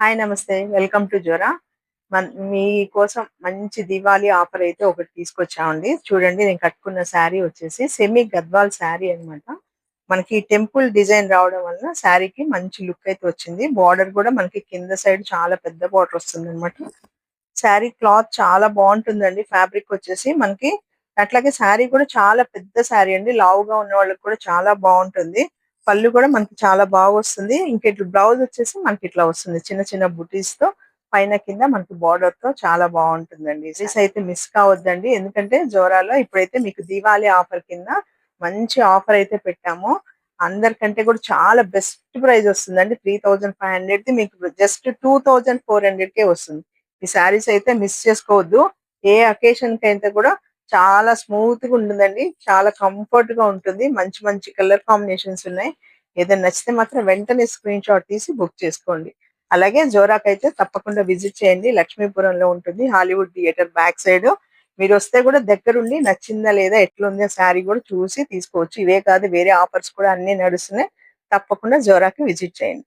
Hi నమస్తే welcome to జ్వరా మీకోసం మంచి దివాళీ ఆఫర్ అయితే ఒకటి తీసుకొచ్చామండి. చూడండి నేను కట్టుకున్న శారీ వచ్చేసి సెమీ గద్వాల్ శారీ అన్నమాట. మనకి టెంపుల్ డిజైన్ రావడం వల్ల శారీకి మంచి లుక్ అయితే వచ్చింది. బార్డర్ కూడా మనకి కింద సైడ్ చాలా పెద్ద బార్డర్ వస్తుంది అనమాట శారీ క్లాత్ చాలా బాగుంటుందండి. ఫ్యాబ్రిక్ వచ్చేసి మనకి అట్లాగే శారీ కూడా చాలా పెద్ద శారీ అండి. లావుగా ఉన్న వాళ్ళకి కూడా చాలా బాగుంటుంది. పళ్ళు కూడా మనకి చాలా బాగా వస్తుంది. ఇంకా ఇట్లా బ్లౌజ్ వచ్చేసి మనకి ఇట్లా వస్తుంది. చిన్న చిన్న బుటీస్తో పైన కింద మనకి బార్డర్తో చాలా బాగుంటుందండి. డ్రెస్ అయితే మిస్ కావద్దండి. ఎందుకంటే జోరాలో ఇప్పుడైతే మీకు దివాళీ ఆఫర్ కింద మంచి ఆఫర్ అయితే పెట్టాము. అందరికంటే కూడా చాలా బెస్ట్ ప్రైస్ వస్తుందండి. త్రీ థౌజండ్ ఫైవ్ హండ్రెడ్ ది మీకు just two thousand four hundred కే వస్తుంది. ఈ శారీస్ అయితే మిస్ చేసుకోవద్దు. ఏ అకేషన్కి అయితే కూడా చాలా స్మూత్గా ఉంటుందండి. చాలా కంఫర్ట్గా ఉంటుంది. మంచి మంచి కలర్ కాంబినేషన్స్ ఉన్నాయి. ఏదైనా నచ్చితే మాత్రం వెంటనే స్క్రీన్ షాట్ తీసి బుక్ చేసుకోండి. అలాగే జోరాక్ అయితే తప్పకుండా విజిట్ చేయండి. లక్ష్మీపురంలో ఉంటుంది హాలీవుడ్ థియేటర్ బ్యాక్ సైడ్ మీరు వస్తే కూడా దగ్గరుండి నచ్చిందా లేదా ఎట్లుంది శారీ కూడా చూసి తీసుకోవచ్చు. ఇవే కాదు వేరే ఆఫర్స్ కూడా అన్ని నడుస్తున్నాయి. తప్పకుండా జోరాకి విజిట్ చేయండి.